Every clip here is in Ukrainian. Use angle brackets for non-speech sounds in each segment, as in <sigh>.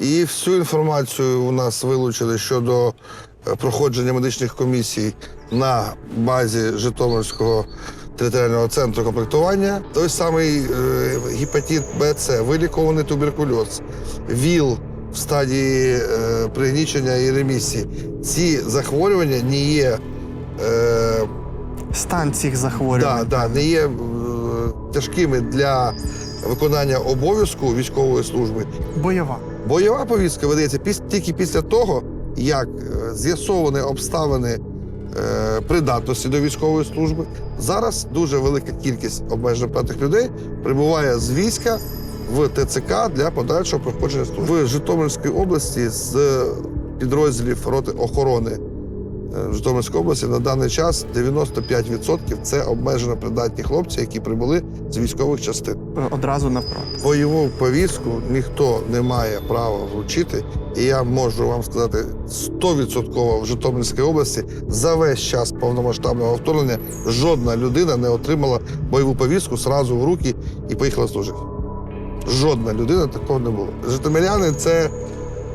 І всю інформацію у нас вилучили щодо е, проходження медичних комісій на базі Житомирського територіального центру комплектування. Той самий е, гепатит Б, С, вилікований туберкульоз, ВІЛ в стадії е, пригнічення і ремісії. Ці захворювання не є. Стан цих Да, захворювань. да, не є тяжкими для виконання обов'язку військової служби. Бойова. Бойова повістка видається піс- тільки після того, як е, з'ясовані обставини е, придатності до військової служби. Зараз дуже велика кількість обмежено придатних людей прибуває з війська в ТЦК для подальшого проходження служби. В Житомирській області з підрозділів роти охорони е, Житомирської області на даний час 95% це обмежено придатні хлопці, які прибули з військових частин. Одразу на фронт. Бойову повістку ніхто не має права вручити, і я можу вам сказати 100% в Житомирській області за весь час повномасштабного вторгнення жодна людина не отримала бойову повістку сразу в руки і поїхала служити. Жодна людина такого не було. Житомиряни це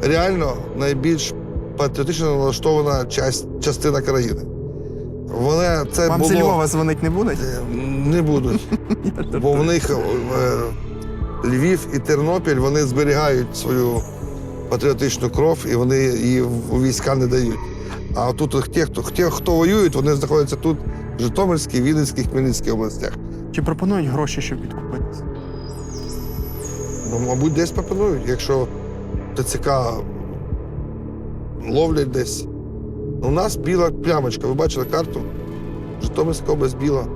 реально найбільш патріотично налаштована частина країни. Вони це Вам було... зі Львова дзвонить не будуть? Е, Не будуть. <laughs> Бо в них е, Львів і Тернопіль вони зберігають свою патріотичну кров і вони її в- у війська не дають. А тут ті, хто, ті, хто воюють, вони знаходяться тут, в Житомирській, Вінницькій, Хмельницькій областях. Чи пропонують гроші, щоб відкупитися? Ну, мабуть, десь пропонують, якщо ТЦК ловлять десь. У нас біла плямочка, ви бачили карту? Житомирська область біла.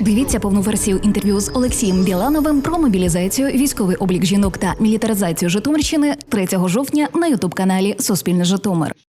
Дивіться повну версію інтерв'ю з Олексієм Білановим про мобілізацію, військовий облік жінок та мілітаризацію Житомирщини 3 жовтня на ютуб каналі Суспільне Житомир.